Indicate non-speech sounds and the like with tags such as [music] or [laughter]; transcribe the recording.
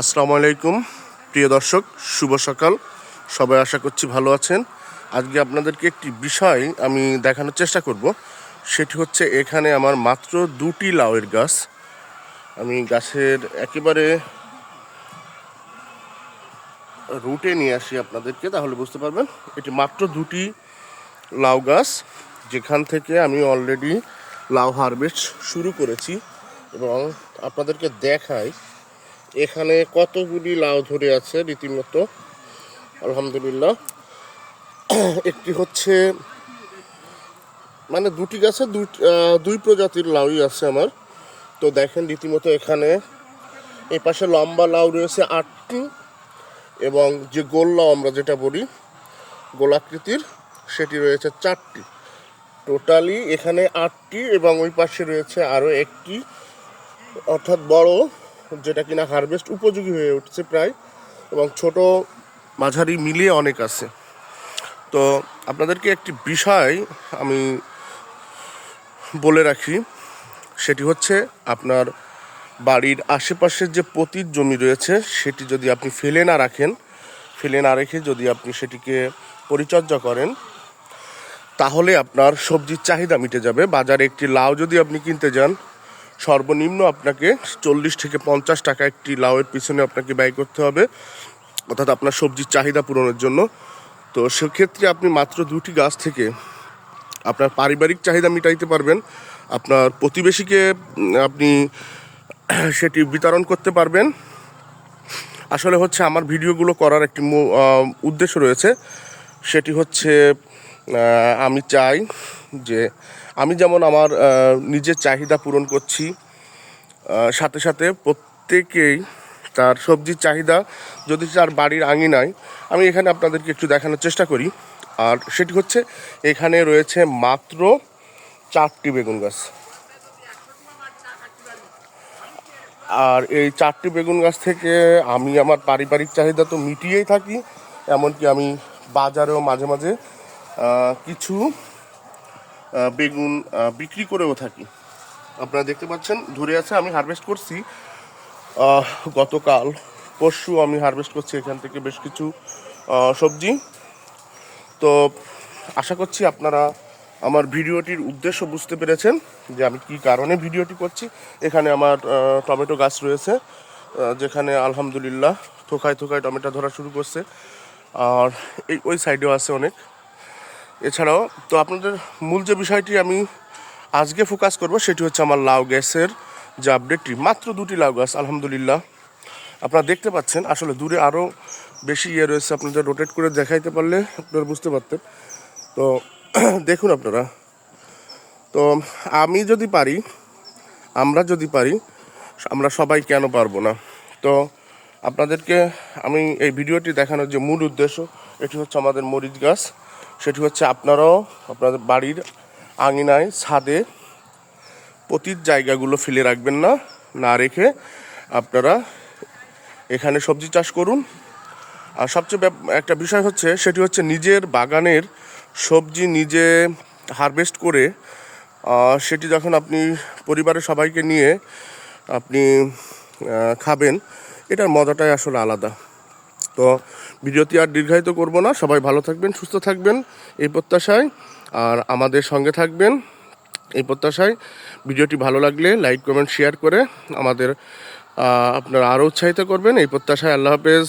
আসসালামু আলাইকুম। প্রিয় দর্শক, শুভ সকাল। সবাই আশা করছি ভালো আছেন। আজকে আপনাদেরকে একটি বিষয় আমি দেখানোর চেষ্টা করব। সেটি হচ্ছে এখানে আমার মাত্র দুটি লাউয়ের গাছ। আমি গাছের একেবারে রুটে নিয়ে আসি আপনাদেরকে, তাহলে বুঝতে পারবেন। এটি মাত্র দুটি লাউ গাছ, যেখান থেকে আমি অলরেডি লাউ হারভেস্ট শুরু করেছি। এবং আপনাদেরকে দেখাই এখানে কতগুলি লাউ ধরে আছে রীতিমতো? আলহামদুলিল্লাহ। [clears throat] একটি হচ্ছে মানে দুটি গাছে দুই দুই প্রজাতির লাউই আছে আমার। তো দেখেন রীতিমতো এখানে এই পাশে লম্বা লাউ রয়েছে আটটি এবং যে গোল লাউ আমরা যেটা বলি, গোলাকৃতির, সেটি রয়েছে চারটি। টোটালি এখানে আটটি এবং ওই পাশে রয়েছে আরও একটি, অর্থাৎ বড় যেটা কিনা হারভেস্ট উপযোগী হয়ে উঠছে প্রায় এবং ছোট মাঝারি মিলিয়ে অনেক আছে। তো আপনাদেরকে একটি বিষয় আমি বলে রাখি, সেটি হচ্ছে আপনার বাড়ির আশেপাশের যে পতির জমি রয়েছে, সেটি যদি আপনি ফেলে না রাখেন, ফেলে না রেখে যদি আপনি সেটিকে পরিচর্যা করেন, তাহলে আপনার সবজির চাহিদা মিটে যাবে। বাজারে একটি লাউ যদি আপনি কিনতে যান সর্বনিম্ন আপনাকে চল্লিশ থেকে পঞ্চাশ টাকা একটি লাউয়ের পিছনে আপনাকে ব্যয় করতে হবে। অর্থাৎ আপনার সবজির চাহিদা পূরণের জন্য। তো সেক্ষেত্রে আপনি মাত্র দুটি গাছ থেকে আপনার পারিবারিক চাহিদা মিটাইতে পারবেন। আপনার প্রতিবেশীকে আপনি সেটি বিতরণ করতে পারবেন। আসলে হচ্ছে আমার ভিডিওগুলো করার একটি উদ্দেশ্য রয়েছে। সেটি হচ্ছে আমি চাই যে আমি যেমন আমার নিজের চাহিদা পূরণ করছি সাথে সাথে প্রত্যেকেই তার সবজির চাহিদা, যদি তার বাড়ির আঙিনায়, আমি এখানে আপনাদেরকে একটু দেখানোর চেষ্টা করি। আর সেটি হচ্ছে, এখানে রয়েছে মাত্র চারটি বেগুন গাছ। আর এই চারটি বেগুন গাছ থেকে আমি আমার পারিবারিক চাহিদা তো মিটিয়েই থাকি, এমনকি আমি বাজারেও মাঝে মাঝে কিছু বেগুন বিক্রি করেও থাকি। আপনারা দেখতে পাচ্ছেন, ধরে আছে আমি হারভেস্ট করছি। গতকাল পরশু আমি হারভেস্ট করছি এখান থেকে বেশ কিছু সবজি। তো আশা করছি আপনারা আমার ভিডিওটির উদ্দেশ্য বুঝতে পেরেছেন যে আমি কি কারণে ভিডিওটি করছি। এখানে আমার টমেটো গাছ রয়েছে যেখানে আলহামদুলিল্লাহ থোকায় থোকায় টমেটো ধরা শুরু করছে। আর এই ওই সাইডেও আছে অনেক। এছাড়াও, তো আপনাদের মূল যে বিষয়টি আমি আজকে ফোকাস করব, সেটি হচ্ছে আমার লাউ গ্যাসের যে আপডেটটি মাত্র দুটি লাউ গাছ, আলহামদুলিল্লাহ। আপনারা দেখতে পাচ্ছেন, আসলে দূরে আরও বেশি ইয়ে রয়েছে, আপনাদের রোটেট করে দেখাইতে পারলে আপনারা বুঝতে পারতেন। তো, [clears throat] দেখুন আপনারা। তো, আমি যদি পারি, আমরা যদি পারি, আমরা সবাই কেন পারব না? তো, আপনাদেরকে আমি এই ভিডিওটি দেখানোর যে মূল উদ্দেশ্য, এটি হচ্ছে আমাদের মরিচ গাছ। সেটি হচ্ছে আপনারাও আপনাদের বাড়ির আঙিনায় ছাদে পতির জায়গাগুলো ফেলে রাখবেন না না রেখে আপনারা এখানে সবজি চাষ করুন। আর সবচেয়ে একটা বিষয় হচ্ছে সেটি হচ্ছে নিজের বাগানের সবজি নিজে হারভেস্ট করে সেটি যখন আপনি পরিবারের সবাইকে নিয়ে আপনি খাবেন, এটার মজাটাই আসলে আলাদা। তো ভিডিওটি আর দীর্ঘায়িত করব না। সবাই ভালো থাকবেন, সুস্থ থাকবেন এই প্রত্যাশায়। আর আমাদের সঙ্গে থাকবেন এই প্রত্যাশায়। ভিডিওটি ভালো লাগলে লাইক, কমেন্ট, শেয়ার করে আমাদের আপনারা আরও উৎসাহিত করবেন। এই প্রত্যাশায় আল্লাহ হাফেজ।